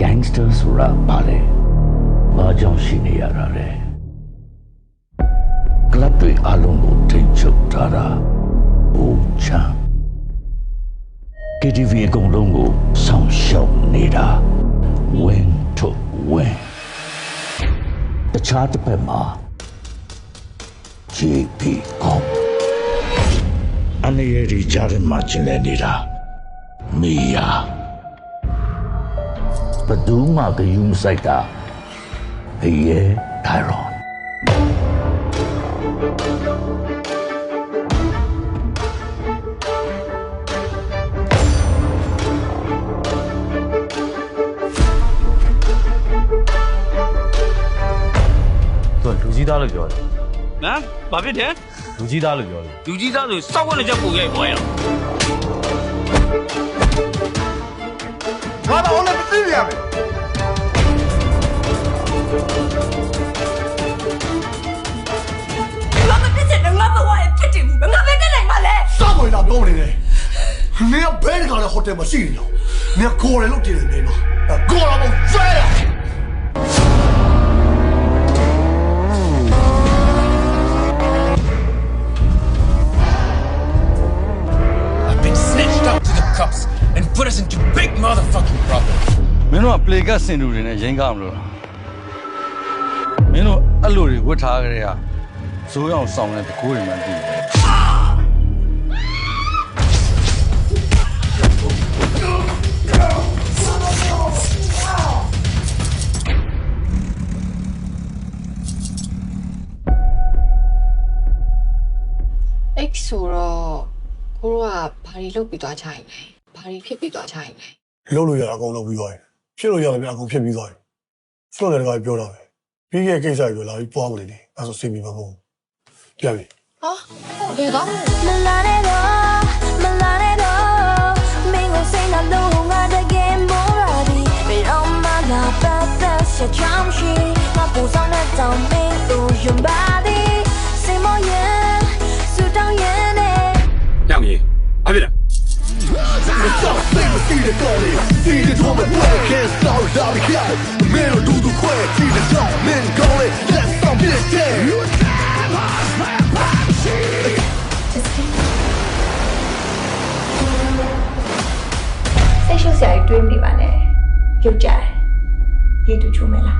gangster ဆိုတာဘာလဲဘာကြောင့်ရှိနေရတာလဲကလပ်တွေအလုံးကိုထိတ်ချုပ်ထားတာအိုချမ်း KTV အကုန်လုံးကိုဆောင်ရှောက်နေတာဝင်းထုတ်ဝင်းတခြားတစ်ဖက်မှာ JP ကောအနေရည်ကြားထဲမှာကျင်နေနေတာမေယာ ဘယ်သူမှဂယုမဆိုင်တာဖေးရဲ့ထိုင်ရွန်သူကလူကြီးသားလို့ပြောတယ်ဟမ်ဘာဖြစ်တယ်လူကြီးသားလို့ပြောတယ်လူကြီးသားဆိုစောက်ဝင်တဲ့ချက်ပုံရိုက်ပေါ်ရအောင်ငါ နင်ကဘယ်တခါလဲဟိုတယ်မှာရှိနေလို့နင်ကကိုယ်ရလို့တည်တယ်နေတော့ကိုယ်ရမို့ဖဲရ I've been snitched out to the cops and put us into big motherfucking trouble. မင်းတို့က play ကစင်တူတွေနဲ့ရင်ကားမလို့လားမင်းတို့အဲ့လိုတွေဝတ်ထားကြတဲ့ဟာဇိုးအောင်ဆောင်တဲ့တကိုးတွေမှသိတယ် အဲ့ဆိုတော့ကိုတို့ကဘာတွေလုပ်ပြီးသွားကြရင်လဲဘာတွေဖြစ်ပြီးသွားကြရင်လဲလုံးလို့ရအကုန်လုံးပြီးသွားရင်ဖြစ်လို့ရတယ်ဗျအကုန်ဖြစ်ပြီးသွားရင်ဖလို့လည်းတခါပြောတာပဲပြီးခဲ့ကိစ္စတွေလာပြီးပွားမလို့နေအဲ့ဆိုစိတ်မီမဟုတ်ပြပြီဟာဘယ်တော့မလာနဲ့တော့မလာနဲ့တော့မင်းကိုစိတ်နှလုံးငါတကယ်မိုးရသည်ဘယ်တော့မှလာပတ်သက်ချက်ချမ်းရှိ Stop saying the see the dolly see the drum and play can't stop it all because man do the quick see the drum man go it let's stop this day စိတ်ရှုပ်စရာတွေတွေးမိပါနဲ့ရုပ်ကြတယ်ရေတူချိုးမယ်လား